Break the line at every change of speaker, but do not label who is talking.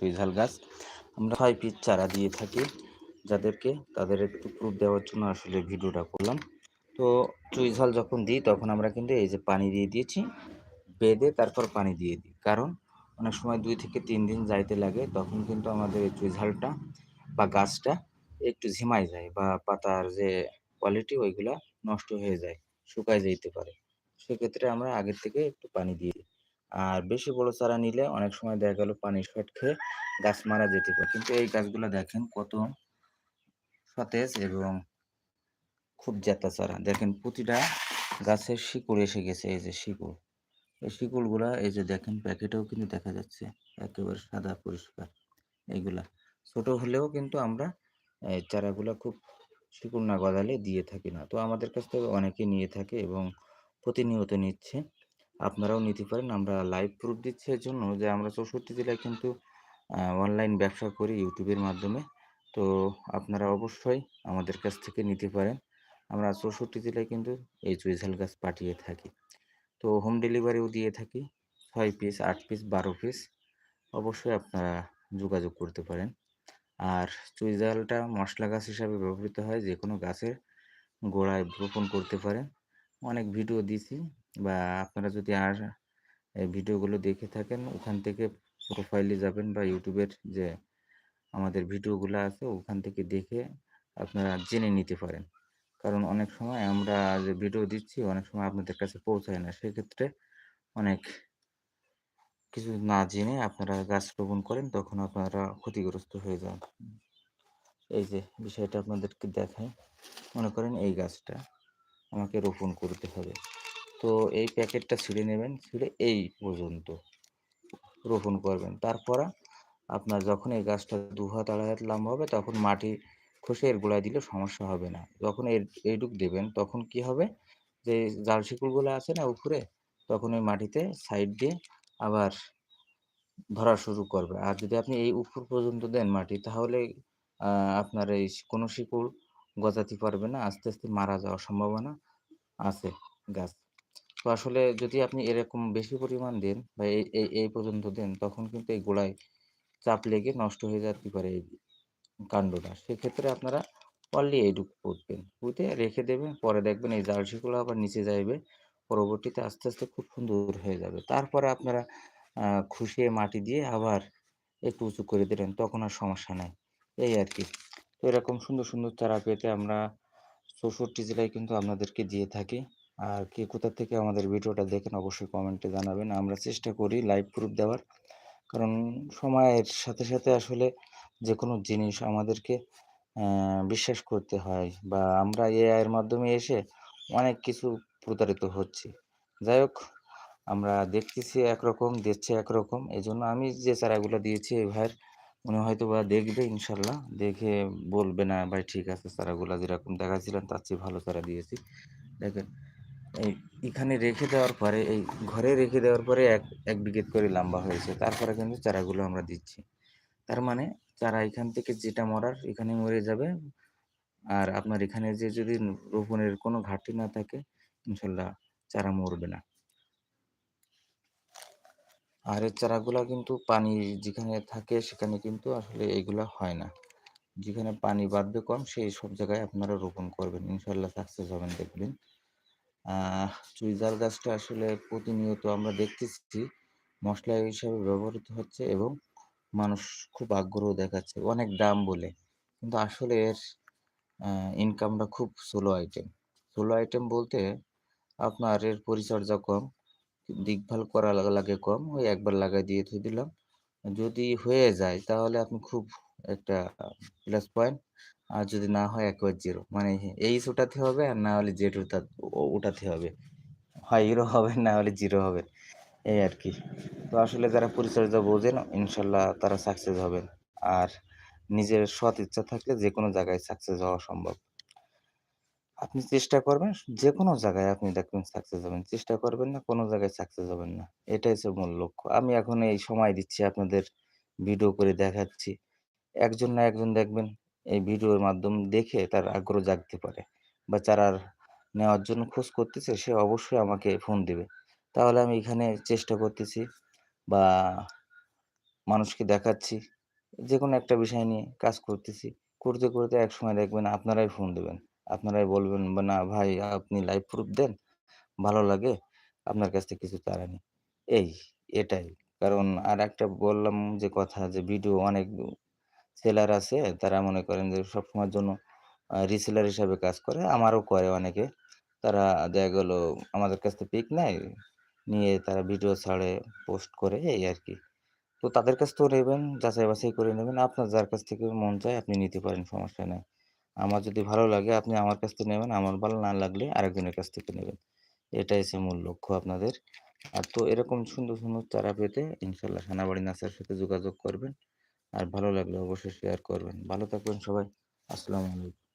চুইঝাল গাছ। আমরা ছয় পিস চারা দিয়ে থাকি যাদেরকে, তাদের একটু প্রুফ দেওয়ার জন্য আসলে ভিডিওটা করলাম। তো চুইঝাল যখন দিই, তখন আমরা কিন্তু এই যে পানি দিয়ে দিয়েছি, বেঁধে তারপর পানি দিয়ে দিই। কারণ অনেক সময় দুই থেকে তিন দিন যাইতে লাগে, তখন কিন্তু আমাদের এই চুইঝালটা বা গাছটা একটু ঝিমাই যায় বা পাতার যে কোয়ালিটি ওইগুলা নষ্ট হয়ে যায়, শুকায় যেতে পারে। সেক্ষেত্রে আমরা আগের থেকে একটু পানি দিয়ে দিই। আর বেশি বড় চারা নিলে অনেক সময় দেখা গেল পানি শর্ট খেয়ে গাছ মারা যেতে পারে। কিন্তু এই গাছগুলো দেখেন কত সতেজ এবং খুব জেতা চারা। দেখেন প্রতিটা গাছের শিকড় এসে গেছে, এই যে শিকড়। এই শিকড়গুলা, এই যে দেখেন প্যাকেটেও কিন্তু দেখা যাচ্ছে একেবারে সাদা পরিষ্কার এইগুলা ছোট হলেও কিন্তু আমরা এই চারাগুলা খুব শিকড় না গদালে দিয়ে থাকি না। তো আমাদের কাছ থেকে অনেকে নিয়ে থাকে এবং প্রতিনিয়ত নিচ্ছে। আপনারাও নিতে পারেন। আমরা লাইভ প্রুফ দিচ্ছি এর জন্য যে আমরা চৌষট্টি জেলায় কিন্তু অনলাইন ব্যবসা করি ইউটিউবের মাধ্যমে। তো আপনারা অবশ্যই আমাদের কাছ থেকে নিতে পারেন। আমরা চৌষট্টি জেলায় কিন্তু এই চুইঝাল গাছ পাঠিয়ে থাকি। তো হোম ডেলিভারিও দিয়ে থাকি। ছয় পিস আট পিস বারো পিস অবশ্যই আপনারা যোগাযোগ করতে পারেন। আর চুইঝালটা মশলা গাছ হিসাবে ব্যবহৃত হয়। যে কোনো গাছের গোড়ায় রোপণ করতে পারেন। অনেক ভিডিও দিছি। বা আপনারা যদি আর, এই ভিডিওগুলো দেখে থাকেন, ওখান থেকে প্রোফাইলে যাবেন বা ইউটিউবের যে আমাদের ভিডিওগুলো আছে, ওখান থেকে দেখে আপনারা জেনে নিতে পারেন। কারণ অনেক সময় আমরা যে ভিডিও দিচ্ছি, অনেক সময় আপনাদের কাছে পৌঁছায় না। সেক্ষেত্রে অনেক কিছু না জেনে আপনারা গাছ রোপণ করেন, তখন আপনারা ক্ষতিগ্রস্ত হয়ে যান। এই যে বিষয়টা আপনাদেরকে দেখাই। মনে করেন এই গাছটা আমাকে রোপণ করতে হবে। তো এই প্যাকেটটা ছিঁড়ে নেবেন, ছিঁড়ে এই পর্যন্ত রোপণ করবেন। তারপর আপনার যখন এই গাছটা দু হাত আড়াই হাত লম্বা হবে, তখন মাটি খসে এর গোড়ায় দিলে সমস্যা হবে না। যখন এর, এইটুক দেবেন, তখন কি হবে? যে জাল শিকড়গুলো আছে না উপরে, তখন ওই মাটিতে সাইড দিয়ে আবার ধরা শুরু করবে। আর যদি আপনি এই উপর পর্যন্ত দেন মাটি, তাহলে আপনার এই কোনো শিকড় গজাতে পারবে না। আস্তে আস্তে মারা যাওয়ার সম্ভাবনা আছে গাছ। তো আসলে যদি আপনি এরকম বেশি পরিমাণ দেন বা এই এই এই পর্যন্ত দেন, তখন কিন্তু এই গোড়ায় চাপ লেগে নষ্ট হয়ে যেতে পারে এই কাণ্ডটা। সেক্ষেত্রে আপনারা অনলি এইটুকু পুঁতবেন পুঁতে রেখে দেবেন, পরে দেখবেন এই জার্সিগুলো আবার নিচে যাইবে, পরবর্তীতে আস্তে আস্তে খুব সুন্দর হয়ে যাবে। তারপরে আপনারা খুশিয়ে মাটি দিয়ে আবার একটু উঁচু করে দিলেন, তখন আর সমস্যা নাই। এই আর কি। তো এরকম সুন্দর সুন্দর চারা পেতে আমরা চৌষট্টি জেলায় কিন্তু আপনাদেরকে দিয়ে থাকি। আর কে কোথা থেকে আমাদের ভিডিওটা দেখেন অবশ্যই কমেন্টে জানাবেন। আমরা চেষ্টা করি লাইভ প্রুফ দেওয়ার। কারণ সময়ের সাথে সাথে আসলে যে কোনো জিনিস আমাদেরকে বিশ্বাস করতে হয় বা আমরা এআইয়ের মাধ্যমে এসে অনেক কিছু প্রতারিত হচ্ছি। যাই হোক, আমরা দেখতেছি একরকম, দেখছে একরকম। এই জন্য আমি যে চারাগুলো দিয়েছি এই ভাইয়ের, উনি হয়তো বা দেখবে ইনশাল্লাহ। দেখে বলবে, না ভাই, ঠিক আছে, চারাগুলো যেরকম দেখাচ্ছিলেন, তার চেয়ে ভালো চারা দিয়েছি। দেখেন এই এখানে রেখে দেওয়ার পরে, এই ঘরে রেখে দেওয়ার পরে এক এক বিঘেত করে লম্বা হয়েছে। তারপরে কিন্তু চারাগুলো আমরা দিচ্ছি। তার মানে চারা এখান থেকে যেটা মরার এখানে মরে যাবে। আর আপনার এখানে যে যদি রোপণের কোনো ঘাটতি না থাকে, ইনশাল্লাহ চারা মরবে না। আর এর চারাগুলা কিন্তু পানি যেখানে থাকে, সেখানে কিন্তু আসলে এইগুলা হয় না। যেখানে পানি বাঁধবে কম, সেই সব জায়গায় আপনারা রোপণ করবেন। ইনশাল্লাহ সাকসেস হবেন দেখবেন। চুইজার গাছটা আসলে প্রতিনিয়ত আমরা দেখতেছি। মশলা হিসাবে ব্যবহৃত হচ্ছে এবং মানুষ খুব আগ্রহ দেখাচ্ছে, অনেক দাম বলে। কিন্তু আসলে এর ইনকামটা খুব সোলো আইটেম সোলো আইটেম বলতে আপনার এর পরিচর্যা কম, দেখভাল করা লাগে কম, ওই একবার লাগাই দিয়ে থুই দিলাম। যদি হয়ে যায় তাহলে আপনি খুব একটা প্লাস পয়েন্ট আর যদি না হয় একবার জিরো মানে এইচ উঠাতে হবে আর না হলে জেড উঠা উঠাতে হবে। হয় হিরো হবে, না হলে জিরো হবে। এই আর কি। তো আসলে যারা পরিচর্যা বোঝেন, ইনশাল্লাহ তারা সাকসেস হবেন। আর নিজের সৎ ইচ্ছা থাকলে যে কোনো জায়গায় সাকসেস হওয়া সম্ভব। আপনি চেষ্টা করবেন, যে কোনো জায়গায় আপনি দেখবেন সাকসেস হবেন। চেষ্টা করবেন না, কোনো জায়গায় সাকসেস হবেন না। এটাই হচ্ছে মূল লক্ষ্য। আমি এখন এই সময় দিচ্ছি আপনাদের ভিডিও করে দেখাচ্ছি। একজন না একজন দেখবেন এই ভিডিওর মাধ্যম দেখে তার আগ্রহ জাগতে পারে বা চারার নেওয়ার জন্য খোঁজ করতেছে সে অবশ্যই আমাকে ফোন দেবে তাহলে আমি এখানে চেষ্টা করতেছি বা মানুষকে দেখাচ্ছি। যে কোনো একটা বিষয় নিয়ে কাজ করতেছি। করতে, করতে একসময় দেখবেন আপনারাই ফোন দেবেন আপনারাই বলবেন বা না ভাই আপনি লাইভ প্রুফ দেন, ভালো লাগে। আপনার কাছ থেকে কিছু তারা নেই এই, এটাই। কারণ আর একটা বললাম যে কথা যে ভিডিও অনেক সেলার আছে তারা মনে করেন যে সবসময়ের জন্য রিসেলার হিসাবে কাজ করে। আমারও করে অনেকে। তারা দেখা গেল আমাদের কাছ থেকে পিক নেয়, নিয়ে তারা ভিডিও ছাড়ে, পোস্ট করে এই আর কি তো তাদের কাছ থেকেও নেবেন, যাচাই-বাছাই করে নেবেন। আপনার যার কাছ থেকে মন চায় আপনি নিতে পারেন, সমস্যা নাই। আমার যদি ভালো লাগে আপনি আমার কাছ থেকে নেবেন, আমার ভালো না লাগলে আরেকজনের কাছ থেকে নেবেন। এটাই হচ্ছে মূল লক্ষ্য আপনাদের। আর তো এরকম সুন্দর, সুন্দর চারা পেতে ইনশাআল্লাহ সানাবাড়ি নার্সারির সাথে যোগাযোগ করবেন। আর ভালো লাগলে অবশ্যই শেয়ার করবেন। ভালো থাকবেন সবাই। আসসালামু আলাইকুম।